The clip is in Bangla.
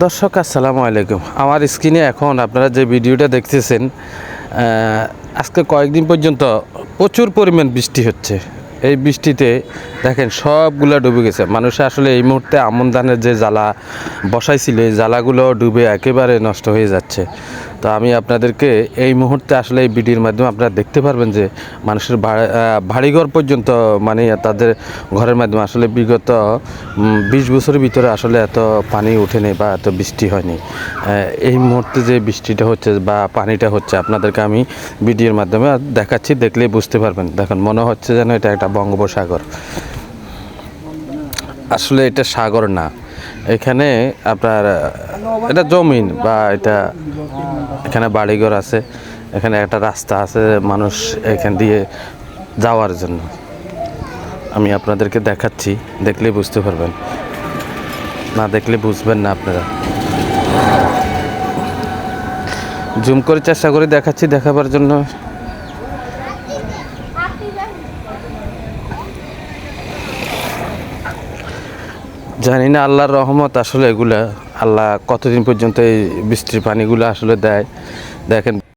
দর্শক, আসসালামু আলাইকুম। আমার স্ক্রিনে এখন আপনারা যে ভিডিওটা দেখতেছেন আজকে কয়েকদিন পর্যন্ত প্রচুর পরিমাণ বৃষ্টি হচ্ছে। এই বৃষ্টিতে দেখেন সবগুলো ডুবে গেছে। মানুষ আসলে এই মুহূর্তে আমন ধানের যে জ্বালা বসাইছিল, এই জ্বালাগুলো ডুবে একেবারে নষ্ট হয়ে যাচ্ছে। তো আমি আপনাদেরকে এই মুহূর্তে আসলে এই ভিডিওর মাধ্যমে আপনারা দেখতে পারবেন যে মানুষের বাড়িঘর পর্যন্ত মানে তাদের ঘরের মাধ্যমে আসলে বিগত বিশ বছরের ভিতরে আসলে এত পানি ওঠেনি বা এত বৃষ্টি হয়নি। এই মুহূর্তে যে বৃষ্টিটা হচ্ছে বা পানিটা হচ্ছে আপনাদেরকে আমি ভিডিওর মাধ্যমে দেখাচ্ছি, দেখলেই বুঝতে পারবেন। দেখুন, মনে হচ্ছে যেন এটা একটা বঙ্গোপসাগর। আসলে এটা সাগর না। এখানে আপনার, এটা জমিন বা এটা এখানে বাড়িঘর আছে, এখানে একটা রাস্তা আছে মানুষ এখান দিয়ে যাওয়ার জন্য। আমি আপনাদেরকে দেখাচ্ছি, দেখলে বুঝতে পারবেন। না দেখলে বুঝবেন না আপনারা। জুম করে চেষ্টা করে দেখাচ্ছি, দেখাবার জন্য। জানি না, আল্লাহর রহমত আসলে এগুলা, আল্লাহ কতদিন পর্যন্ত এই বৃষ্টির পানিগুলো আসলে দেয়। দেখেন